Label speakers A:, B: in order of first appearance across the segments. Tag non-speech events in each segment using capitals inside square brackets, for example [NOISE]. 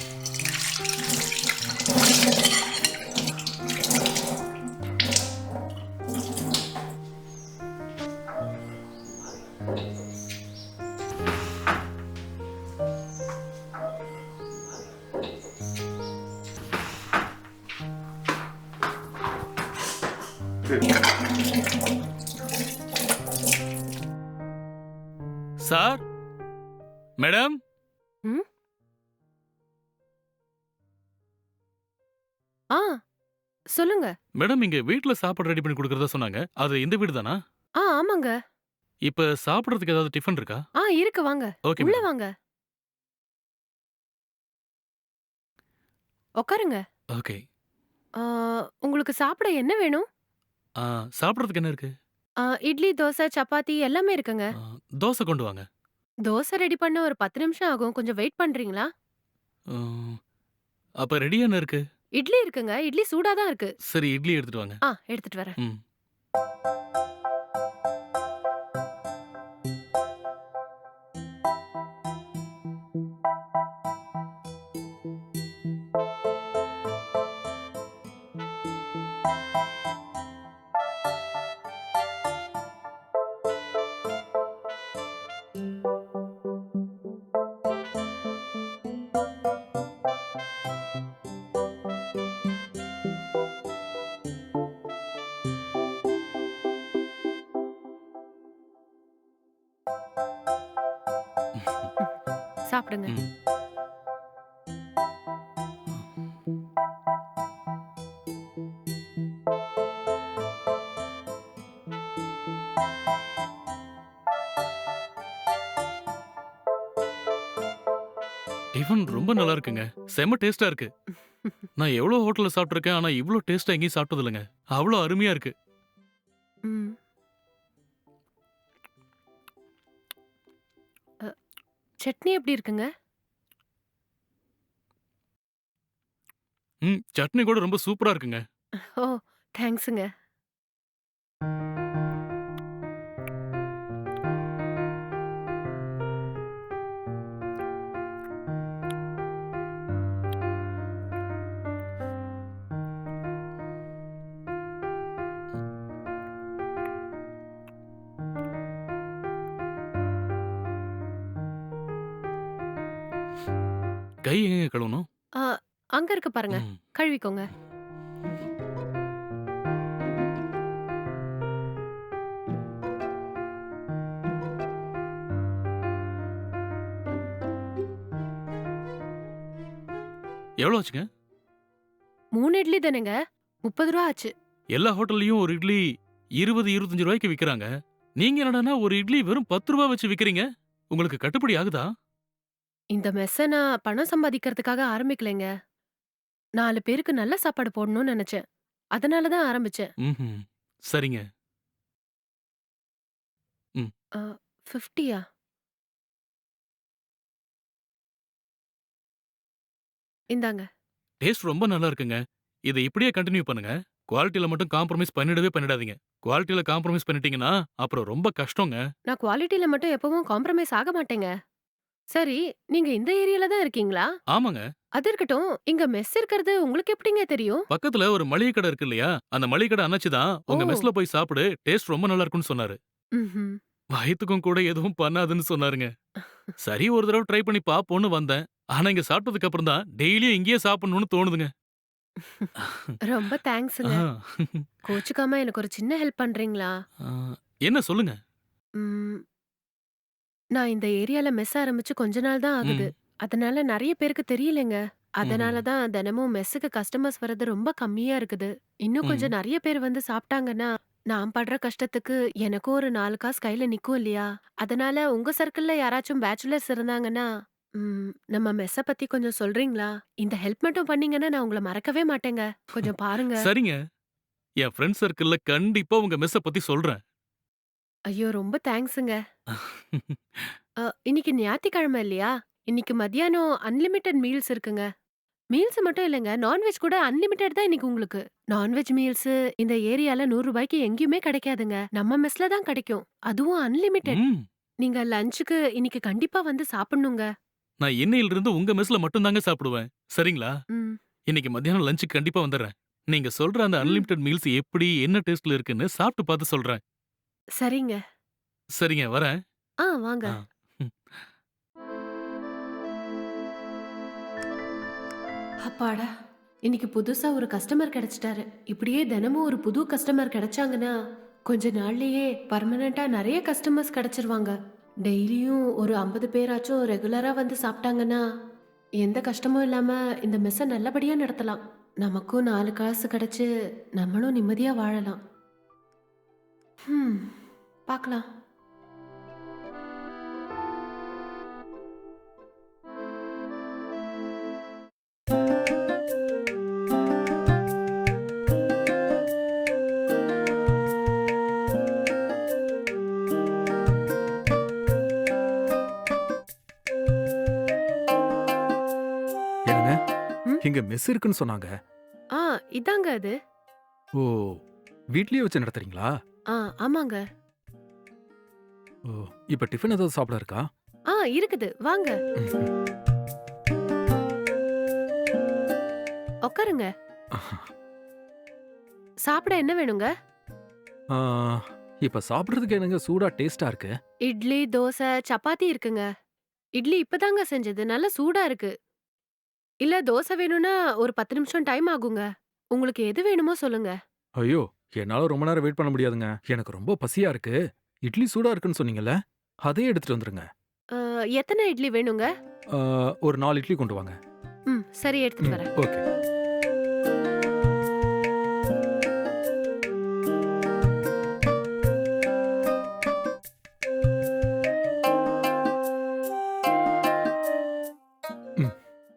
A: Sir madam
B: ஆ சொல்லுங்க.
A: Madam இங்க வீட்ல சாப்பாடு ரெடி பண்ணி கொடுக்கறதா சொன்னாங்க. அது இந்த வீடு தானா?
B: ஆ ஆமாங்க.
A: இப்ப சாப்பிடுறதுக்கு ஏதாவது டிஃபன் இருக்கா?
B: ஆ இருக்கு வாங்க.
A: ஓகே
B: உள்ள வாங்க. உட்காருங்க
A: ஓகே.
B: ஆ, உங்களுக்கு சாப்பிட என்ன வேணும்?
A: ஆ, சாப்பிடுறதுக்கு என்ன இருக்கு?
B: ஆ, இட்லி தோசை சப்பாத்தி எல்லாமே இருக்குங்க.
A: ஆ, தோசை கொண்டு வாங்க.
B: தோசை ரெடி பண்ண ஒரு பத்து நிமிஷம் ஆகும். கொஞ்சம் வெயிட் பண்றீங்களா?
A: ம், அப்ப ரெடியா என்ன இருக்கு?
B: இட்லி இருக்குங்க. இட்லி சூடா தான் இருக்கு.
A: சரி இட்லி எடுத்துட்டு வாங்க.
B: ஆ எடுத்துட்டு வரேன்.
A: ம்.
B: சாப்பிடுங்க.
A: டிஃபன் ரொம்ப நல்லா இருக்குங்க செம்ம டேஸ்டா இருக்கு. நான் எவ்வளவு ஹோட்டல்ல சாப்பிட்டிருக்கேன் ஆனா இவ்ளோ டேஸ்டா எங்கேயும் சாப்பிட்டது இல்லைங்க அவ்வளோ அருமையா இருக்கு.
B: ம். சட்னி எப்படி இருக்குங்க?
A: ம் சட்னி கூட ரொம்ப சூப்பரா இருக்குங்க.
B: ஓ தேங்க்ஸுங்க.
A: கை எங்க கழுவணும்?
B: ஆ, அங்க இருக்கு பாருங்க.
A: ம்.
B: கழுவிக்கோங்க.
A: எவ்வளவு ஆச்சுங்க?
B: மூணு இட்லி தானேங்க. முப்பது ரூபா ஆச்சு.
A: எல்லா ஹோட்டல்லையும் ஒரு இட்லி இருபது இருபத்தஞ்சு ரூபாய்க்கு விக்கிறாங்க. நீங்க என்னடான்னா ஒரு இட்லி வெறும் பத்து ரூபாய் வச்சு விக்கிறீங்க? உங்களுக்கு கட்டுப்படி ஆகுதா?
B: இந்த மெஸ்ஸ நான் பணம் சம்பாதிக்கிறதுக்காக ஆரம்பிக்கலைங்க. நாலு பேருக்கு நல்ல சாப்பாடு போடணும்னு நினைச்சேன். அதனால தான் ஆரம்பிச்சேன்.
A: ம்ஹும். சரிங்க.
B: ஃபிஃப்டியா? இந்தாங்க.
A: டேஸ்ட் ரொம்ப நல்லா இருக்குங்க. இதை இப்படியே கண்டினியூ பண்ணுங்க. குவாலிட்டியில மட்டும் காம்ப்ரமைஸ் பண்ணிடவே பண்ணிடாதீங்க. குவாலிட்டியில காம்ப்ரமைஸ் பண்ணிட்டீங்கன்னா அப்புறம் ரொம்ப கஷ்டங்க.
B: நான் குவாலிட்டில மட்டும் எப்பவும் காம்ப்ரமைஸ் ஆக மாட்டேங்க. சரி நீங்க இந்த ஏரியால தான் இருக்கீங்களா?
A: ஆமாங்க.
B: அது இருக்கட்டும் இங்க மெஸ் இருக்கிறது உங்களுக்கு எப்படிங்க தெரியும்?
A: பக்கத்துல ஒரு மளிகை கடை இருக்கு இல்லையா? அந்த மளிகை கடை அண்ணாச்சி தான் உங்க
B: ஓ.
A: மெஸ்ல போய் சாப்பிடு டேஸ்ட் ரொம்ப நல்லா இருக்கும்னு சொன்னாரு.
B: ம்ஹும்.
A: வயித்துக்கும் கூட எதுவும் பண்ணாதுன்னு சொன்னாருங்க. சரி ஒரு தடவை ட்ரை பண்ணி பாப்போம்னு வந்தேன். ஆனா இங்க சாப்பிட்டதுக்கு அப்புறம் தான் டெய்லியும் இங்கேயே சாப்பிடணும்னு தோணுதுங்க.
B: ரொம்ப தேங்க்ஸுங்க.
A: ஆ.
B: கோச்சுக்காம எனக்கு ஒரு சின்ன ஹெல்ப் பண்றீங்களா?
A: ஆ, என்ன சொல்லுங்க?
B: ம், நான் இந்த ஏரியால மெஸ் ஆரம்பிச்சு கொஞ்ச நாள் தான் ஆகுது.
A: ம்.
B: அதனால நிறைய பேருக்கு தெரியலங்க. அதனால தான் தினமும் மெஸ்ஸுக்கு கஸ்டமர்ஸ் வர்றது ரொம்ப கம்மியா இருக்குது. இன்னும் கொஞ்சம் நிறைய பேர் வந்து சாப்பிட்டாங்கன்னா நான் படுற கஷ்டத்துக்கு எனக்கும் ஒரு நாலு காசு கையில நிக்கும் இல்லையா? அதனால உங்க சர்க்கிள்ல யாராச்சும் பேச்சுலர்ஸ் இருந்தாங்கன்னா ம், நம்ம மெஸ்ஸ பத்தி கொஞ்சம் சொல்றீங்களா? இந்த ஹெல்ப் மட்டும் பண்ணீங்கன்னா நான் உங்களை மறக்கவே மாட்டேங்க. கொஞ்சம் [LAUGHS] பாருங்க.
A: சரிங்க. என் ஃப்ரெண்ட் சர்க்கிள்ல கண்டிப்பா உங்க மெஸ்ஸ பத்தி சொல்றேன்.
B: ஐயோ! ரொம்ப தேங்க்ஸுங்க. [LAUGHS] அ, இன்னைக்கு ஞாயிற்றுக்கிழமை இல்லையா? இன்னைக்கு மத்தியானம் அன்லிமிட்டெட் மீல்ஸ் இருக்குங்க. மீல்ஸ் மட்டும் இல்லைங்க நான்வெஜ் கூட அன்லிமிட்டெட் தான் இன்னைக்கு உங்களுக்கு. நான்வெஜ் மீல்ஸ் இந்த ஏரியால நூறு ரூபாய்க்கு எங்கேயுமே கிடைக்காதுங்க. நம்ம மெஸ்ல தான் கிடைக்கும். அதுவும் அன்லிமிட்டெட்.
A: ம்,
B: நீங்க லஞ்சுக்கு இன்னைக்கு கண்டிப்பா வந்து சாப்பிடணுங்க.
A: நான் இன்னையில இருந்து உங்க மெஸ்ல மட்டும்தாங்க சாப்பிடுவேன். சரிங்களா?
B: ம்.
A: இன்னைக்கு மத்தியானம் லஞ்சுக்கு கண்டிப்பா வந்துடுறேன். நீங்க சொல்ற அந்த
B: ம்.
A: அன்லிமிட்டெட் மீல்ஸ் எப்படி என்ன டேஸ்ட்ல இருக்குன்னு சாப்பிட்டு பார்த்து சொல்றேன்.
B: சரிங்க.
A: சரிங்க வரேன்
B: ஆ வாங்க.
A: ஆ. ம்.
B: அப்பாடா! இன்னைக்கு புதுசா ஒரு கஸ்டமர் கிடைச்சிட்டாரு. இப்படியே தினமும் ஒரு புது கஸ்டமர் கிடைச்சாங்கன்னா, கொஞ்ச நாள்லயே பெர்மனன்ட்டா நெறைய கஸ்டமர்ஸ் கிடைச்சிருவாங்க. டெய்லியும் ஒரு 50 பேராச்சும் ரெகுலரா வந்து சாப்பிட்டாங்கன்னா, எந்த கஷ்டமும் இல்லாம இந்த மெஸ்ஸ நல்லபடியா நடத்தலாம். நமக்கும் 4 காசு கிடைச்சு, நம்மளும் நிம்மதியா வாழலாம். ஹ்ம். பார்க்கலாம்.
C: ஏனுங்க
B: ம்.
C: இங்க மெஸ் இருக்குன்னு சொன்னாங்க
B: ஆ இதாங்க அது.
C: ஓ வீட்லயே வச்சு நடத்துறீங்களா
B: ஆ ஆமாங்க.
C: ஓ இப்ப டிஃபன் ஏதாவது சாப்பிட இருக்கா
B: ஆ இருக்குது. வாங்க. உட்காருங்க. சாப்பிட என்ன வேணுங்க?
C: ஆ, இப்ப சாப்பிடுறதுக்கு என்னங்க சூடா டேஸ்டா இருக்கு
B: இட்லி, தோசை, சப்பாத்தி இருக்குங்க. இட்லி இப்பதாங்க செஞ்சது. நல்லா சூடா இருக்கு. இல்ல தோசை வேணும்னா ஒரு 10 நிமிஷம் டைம் ஆகுங்க. உங்களுக்கு எது வேணுமோ சொல்லுங்க.
C: ஐயோ என்னால ரொம்ப நேரம் வெயிட் பண்ண முடியாதுங்க எனக்கு ரொம்ப பசியா இருக்கு இட்லி சூடா இருக்குன்னு சொன்னீங்கல்ல அதே எடுத்துட்டு வந்துருங்க
B: எத்தனை இட்லி வேணுங்க?
C: ஒரு நாலு இட்லி கொண்டு வாங்க
B: ம் சரி எடுத்துட்டு வரேன்.
C: ஓகே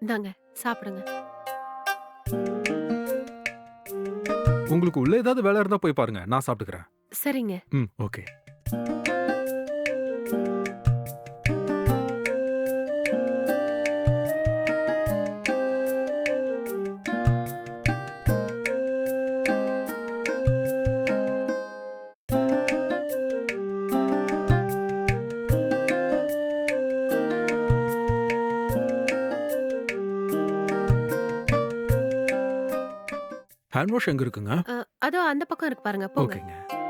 B: இந்தாங்க சாப்பிடுங்க.
C: உங்களுக்கு உள்ள ஏதாவது வேலை இருந்தா போய் பாருங்க நான் சாப்பிட்டுக்கிறேன்
B: சரிங்க.
C: ம் ஓகே ஹேண்ட் வாஷ் எங்க இருக்குங்க
B: அதோ அந்த பக்கம் இருக்கு பாருங்க. போங்க.
C: ஓகேங்க